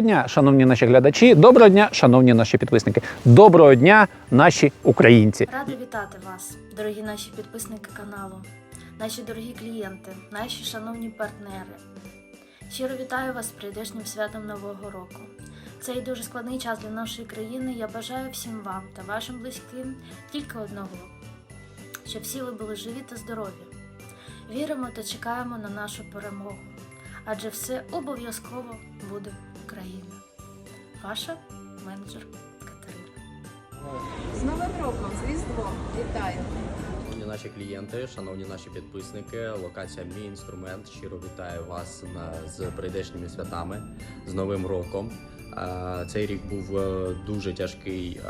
Доброго дня, шановні наші глядачі. Доброго дня, шановні наші підписники. Доброго дня, наші українці. Рада вітати вас, дорогі наші підписники каналу, наші дорогі клієнти, наші шановні партнери. Щиро вітаю вас з прийдешнім святом Нового року. Цей дуже складний час для нашої країни. Я бажаю всім вам та вашим близьким тільки одного, щоб всі ви були живі та здорові. Віримо та чекаємо на нашу перемогу, адже все обов'язково буде Україна. Ваша менеджер Катерина. З Новим роком, з Різдвом, вітаю! Шановні наші клієнти, шановні наші підписники, локація Мій інструмент. Щиро вітаю вас на з прийдешніми святами з Новим роком. Цей рік був е, дуже тяжкий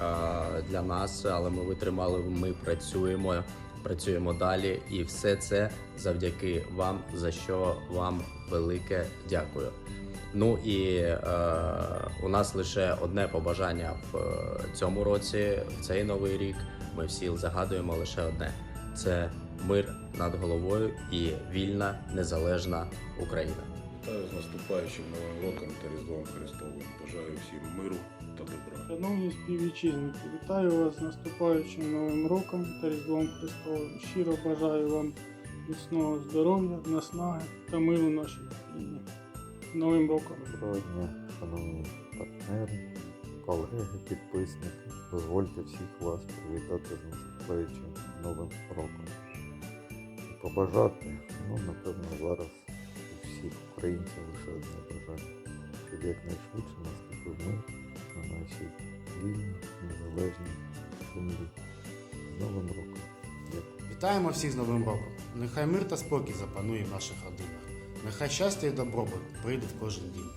для нас, але ми витримали. Ми працюємо, працюємо далі, і все це завдяки вам. За що вам велике дякую. Ну і е, у нас лише одне побажання в е, цьому році, в цей новий рік. Ми всі загадуємо лише одне: це мир над головою і вільна незалежна Україна. Вітаю з наступаючим Новим роком та Різдвом Христовим. Бажаю всім миру та добра. Шановні співвітчизники, вітаю вас з наступаючим Новим роком та Різдвом Христовим. Щиро бажаю вам міцного здоров'я, наснаги та миру нашій країні. Новим роком! Доброго дня, шановні партнери, колеги, підписники. Дозвольте всіх вас привітати з наступаючим новим роком. І побажати, ну, напевно, зараз всіх українців лише одне бажання, щоб якнайшвидше наступив мир на нашій вільній, незалежній землі. З Новим роком! Дякую. Вітаємо всіх з Новим роком! Нехай мир та спокій запанує в наших родинах. Нехай щастя і добробут прийде в кожен дім.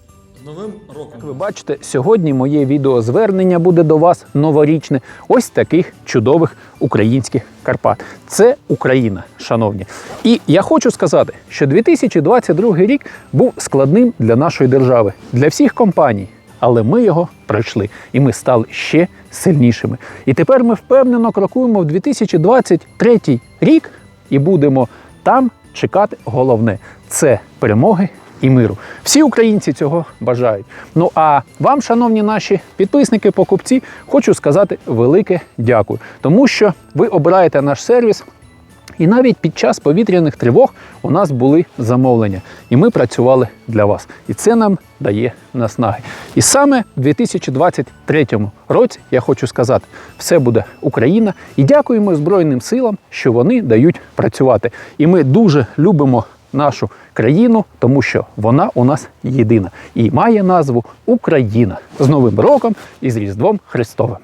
Новим роком! Як ви бачите, сьогодні моє відеозвернення буде до вас новорічне. Ось таких чудових українських Карпат. Це Україна, шановні. І я хочу сказати, що 2022 рік був складним для нашої держави, для всіх компаній. Але ми його пройшли, і ми стали ще сильнішими. І тепер ми впевнено крокуємо в 2023 рік і будемо там чекати головне це перемоги і миру. Всі українці цього бажають. Ну а вам, шановні наші підписники, покупці, хочу сказати велике дякую, тому що ви обираєте наш сервіс. І навіть під час повітряних тривог у нас були замовлення, і ми працювали для вас. І це нам дає наснаги. І саме в 2023 році я хочу сказати, все буде Україна. І дякуємо Збройним силам, що вони дають працювати. І ми дуже любимо нашу країну, тому що вона у нас єдина і має назву Україна з Новим роком і з Різдвом Христовим.